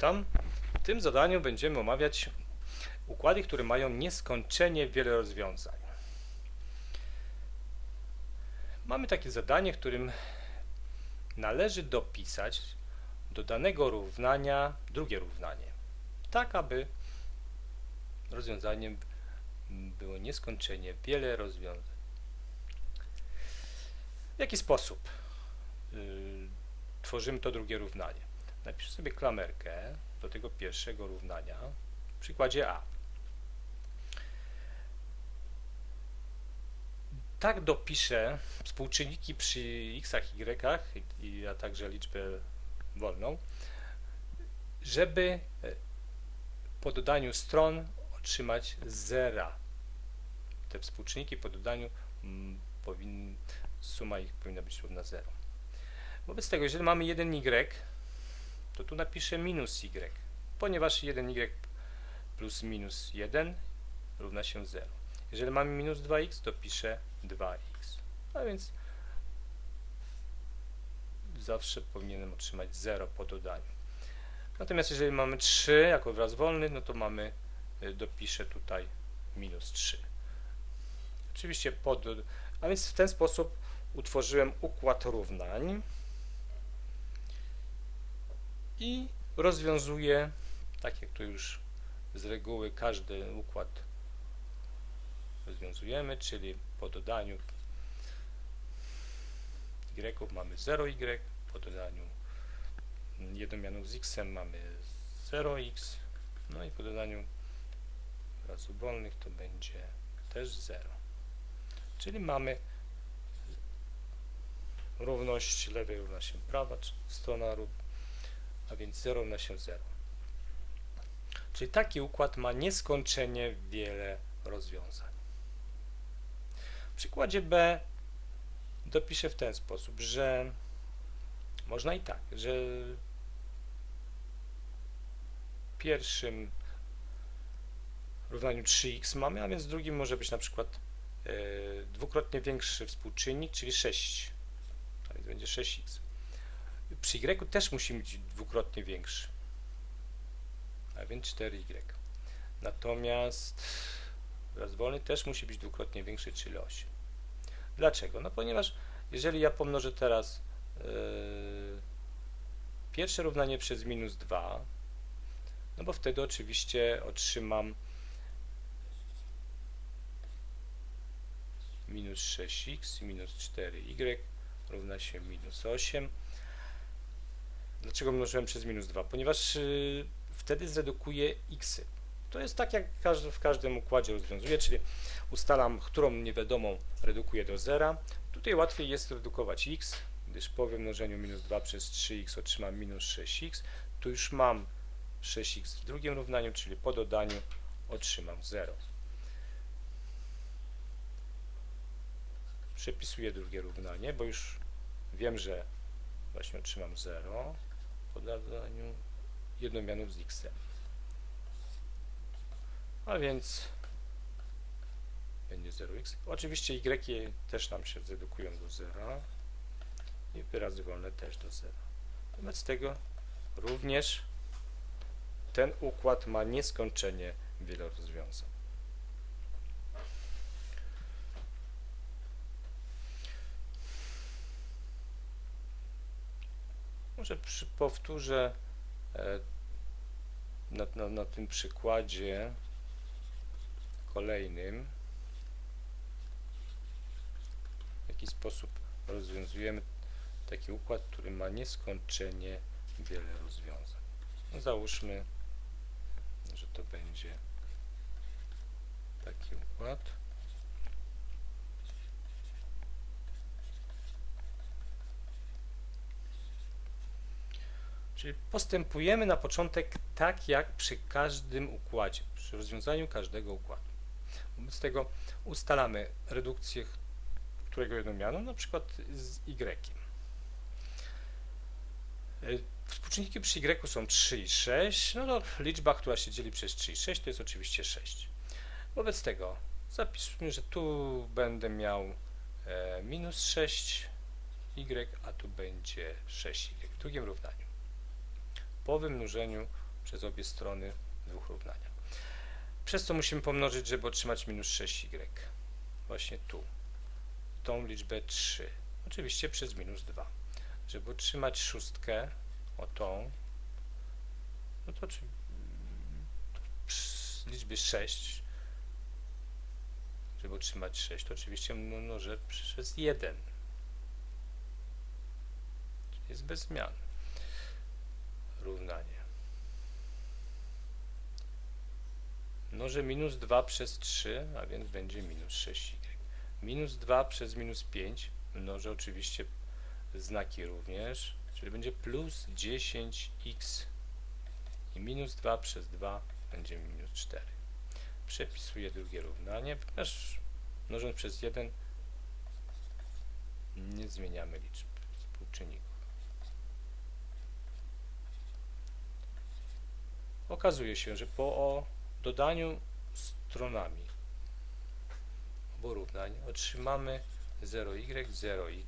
Witam. W tym zadaniu będziemy omawiać układy, które mają nieskończenie wiele rozwiązań. Mamy takie zadanie, w którym należy dopisać do danego równania drugie równanie, tak aby rozwiązaniem było nieskończenie wiele rozwiązań. W jaki sposób y, tworzymy to drugie równanie? Napiszę sobie klamerkę do tego pierwszego równania w przykładzie A. Tak dopiszę współczynniki przy x, y, i- a także liczbę wolną, żeby e, po dodaniu stron otrzymać zera. Te współczynniki po dodaniu suma ich powinna być równa 0. Wobec tego, jeżeli mamy 1y, to tu napiszę minus y, ponieważ 1y plus minus 1 równa się 0. Jeżeli mamy minus 2x, to piszę 2x. A więc zawsze powinienem otrzymać 0 po dodaniu. Natomiast jeżeli mamy 3 jako wyraz wolny, no to mamy, y, dopiszę tutaj minus 3. Oczywiście pod, a więc w ten sposób utworzyłem układ równań i rozwiązuję, tak jak to już z reguły każdy układ rozwiązujemy, czyli po dodaniu y mamy 0y, po dodaniu jednomianów z x mamy 0x, no i po dodaniu wyrazów wolnych to będzie też 0. Czyli mamy równość lewej równa się prawa, strona rów, a więc 0 równa się 0. Czyli taki układ ma nieskończenie wiele rozwiązań. W przykładzie B dopiszę w ten sposób, że można i tak, że w pierwszym równaniu 3x mamy, a więc w drugim może być na przykład e, dwukrotnie większy współczynnik, czyli 6, a więc będzie 6x. Przy y też musi być dwukrotnie większy, a więc 4y. Natomiast wyraz wolny też musi być dwukrotnie większy, czyli 8. Dlaczego? No ponieważ jeżeli ja pomnożę teraz yy, pierwsze równanie przez minus 2, no bo wtedy oczywiście otrzymam minus 6x minus 4y równa się minus 8. Dlaczego mnożyłem przez minus 2? Ponieważ yy, wtedy zredukuję xy. To jest tak, jak każdy, w każdym układzie rozwiązuję, czyli ustalam, którą niewiadomą redukuję do zera. Tutaj łatwiej jest redukować x, gdyż po wymnożeniu minus 2 przez 3x otrzymam minus 6x. Tu już mam 6x w drugim równaniu, czyli po dodaniu otrzymam 0. Przepisuję drugie równanie, bo już wiem, że właśnie otrzymam 0 po dodaniu jednomianów z x. A więc będzie 0x. Oczywiście y też nam się zredukują do 0 i wyrazy wolne też do 0. Wobec tego również ten układ ma nieskończenie wiele rozwiązań. Może przy, powtórzę e, na, na, na tym przykładzie kolejnym w jaki sposób rozwiązujemy taki układ, który ma nieskończenie wiele rozwiązań. No załóżmy, że to będzie taki układ. Czyli postępujemy na początek tak jak przy każdym układzie, przy rozwiązaniu każdego układu. Wobec tego ustalamy redukcję którego jednomianu, na przykład z y. Y, współczynniki przy y są 3 i 6, no to liczba, która się dzieli przez 3 i 6 to jest oczywiście 6. Wobec tego zapiszmy, że tu będę miał e, minus 6 y, a tu będzie 6y w drugim równaniu. Po wymnożeniu przez obie strony dwóch równania. Przez co musimy pomnożyć, żeby otrzymać minus 6y. Właśnie tu. Tą liczbę 3. Oczywiście przez minus 2. Żeby otrzymać szóstkę, o tą, no to czy, liczby 6, żeby otrzymać 6, to oczywiście mnożę przez 1. Czyli jest bez zmian. Równanie. Mnożę minus 2 przez 3, a więc będzie minus 6y. Minus 2 przez minus 5 mnożę oczywiście znaki również, czyli będzie plus 10x i minus 2 przez 2 będzie minus 4. Przepisuję drugie równanie, ponieważ mnożąc przez 1 nie zmieniamy liczb współczynników. Okazuje się, że po dodaniu stronami obu równań otrzymamy 0y, 0x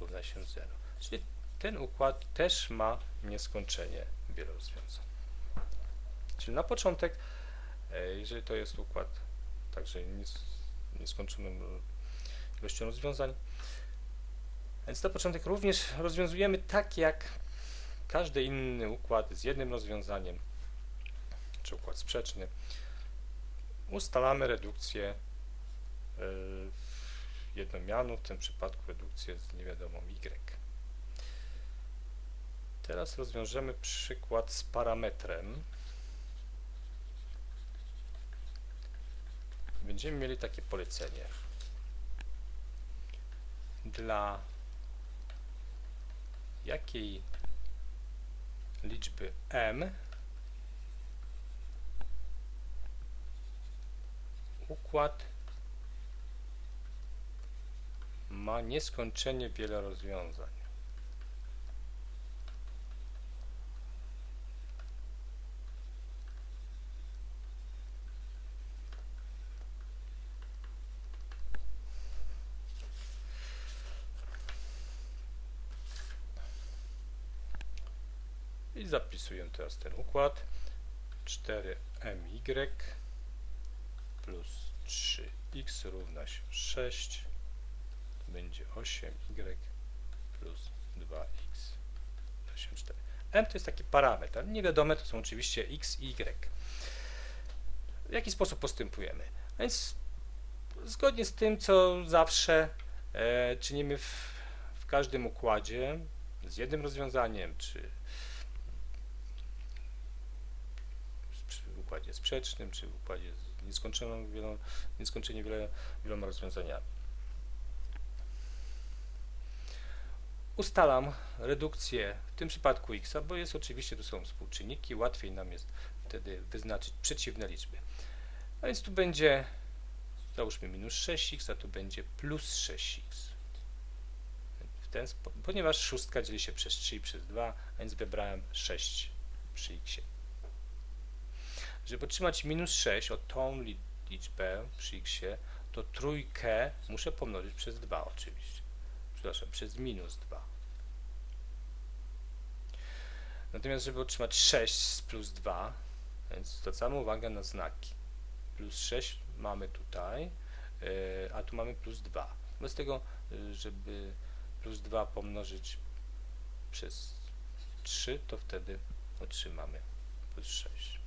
równa się 0. Czyli ten układ też ma nieskończenie wielu rozwiązań. Czyli na początek, e, jeżeli to jest układ także nieskończoną ilością rozwiązań, więc na początek również rozwiązujemy tak jak każdy inny układ z jednym rozwiązaniem, czy układ sprzeczny. Ustalamy redukcję yy, jednomianu, w tym przypadku redukcję z niewiadomą y. Teraz rozwiążemy przykład z parametrem. Będziemy mieli takie polecenie. Dla jakiej liczby m układ ma nieskończenie wiele rozwiązań. I zapisuję teraz ten układ 4my plus 3x równa się 6 będzie 8y plus 2x 4. m to jest taki parametr, niewiadome to są oczywiście x i y. W jaki sposób postępujemy? A więc zgodnie z tym, co zawsze e, czynimy w, w każdym układzie, z jednym rozwiązaniem, czy w układzie sprzecznym, czy w układzie z nieskończoną wielą, nieskończenie wiele, wieloma rozwiązaniami. ustalam redukcję w tym przypadku x, bo jest oczywiście, tu są współczynniki, łatwiej nam jest wtedy wyznaczyć przeciwne liczby. A więc tu będzie, załóżmy minus 6x, a tu będzie plus 6x. W ten ponieważ szóstka dzieli się przez 3 i przez 2, a więc wybrałem 6 przy x. Żeby otrzymać minus 6 o tą liczbę przy x, to trójkę muszę pomnożyć przez 2 oczywiście. Przepraszam, przez minus 2. Natomiast, żeby otrzymać 6 z plus 2, więc zwracamy uwagę na znaki. Plus 6 mamy tutaj, yy, a tu mamy plus 2. Bez tego, yy, żeby plus 2 pomnożyć przez 3, to wtedy otrzymamy plus 6.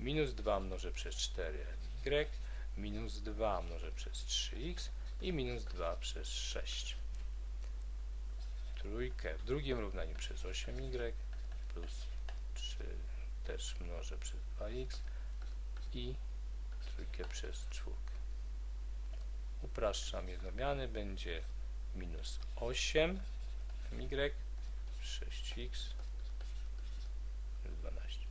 Minus 2 mnożę przez 4y, minus 2 mnożę przez 3x i minus 2 przez 6 trójkę w drugim równaniu przez 8y plus 3 też mnożę przez 2x i trójkę przez czwórkę. Upraszczam jednomiany, będzie minus 8 y 6x 12.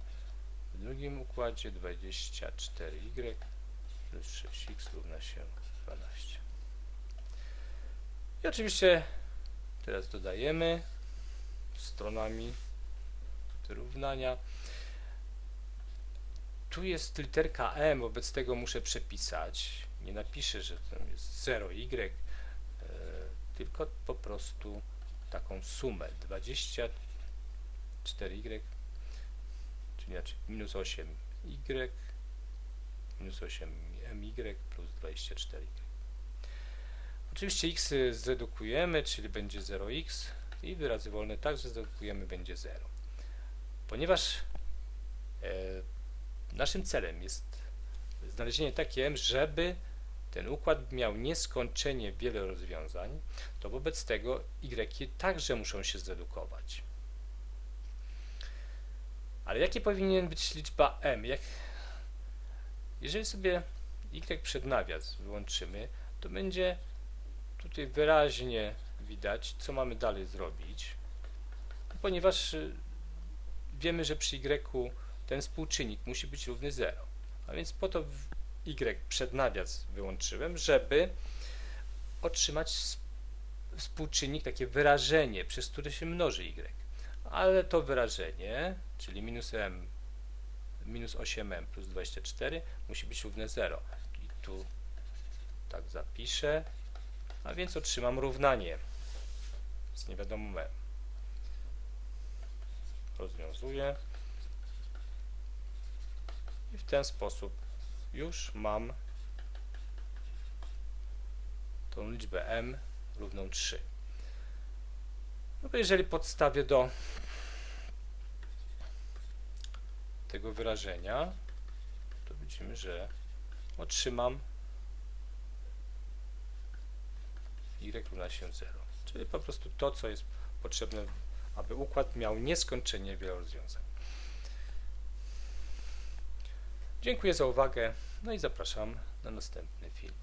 W drugim układzie 24y plus 6x równa się 12. I oczywiście Teraz dodajemy stronami wyrównania. Tu jest literka M, wobec tego muszę przepisać. Nie napiszę, że tam jest 0y, e, tylko po prostu taką sumę 24y, znaczy minus 8y minus 8my plus 24y. Oczywiście x zredukujemy, czyli będzie 0x i wyrazy wolne także zredukujemy, będzie 0. Ponieważ e, naszym celem jest znalezienie takie, żeby ten układ miał nieskończenie wiele rozwiązań, to wobec tego y także muszą się zredukować. Ale jakie powinien być liczba m? Jak, jeżeli sobie y przed nawias wyłączymy, to będzie tutaj wyraźnie widać, co mamy dalej zrobić, ponieważ y, wiemy, że przy y ten współczynnik musi być równy 0. A więc po to y przed nawias wyłączyłem, żeby otrzymać współczynnik, takie wyrażenie, przez które się mnoży y. Ale to wyrażenie, czyli minus m minus 8m plus 24 musi być równe 0. I tu tak zapiszę, a więc otrzymam równanie z niewiadomą m. Rozwiązuję i w ten sposób już mam tą liczbę m równą 3. No jeżeli podstawię do tego wyrażenia, to widzimy, że otrzymam y równa się 0. Czyli po prostu to, co jest potrzebne, aby układ miał nieskończenie wiele rozwiązań. Dziękuję za uwagę, no i zapraszam na następny film.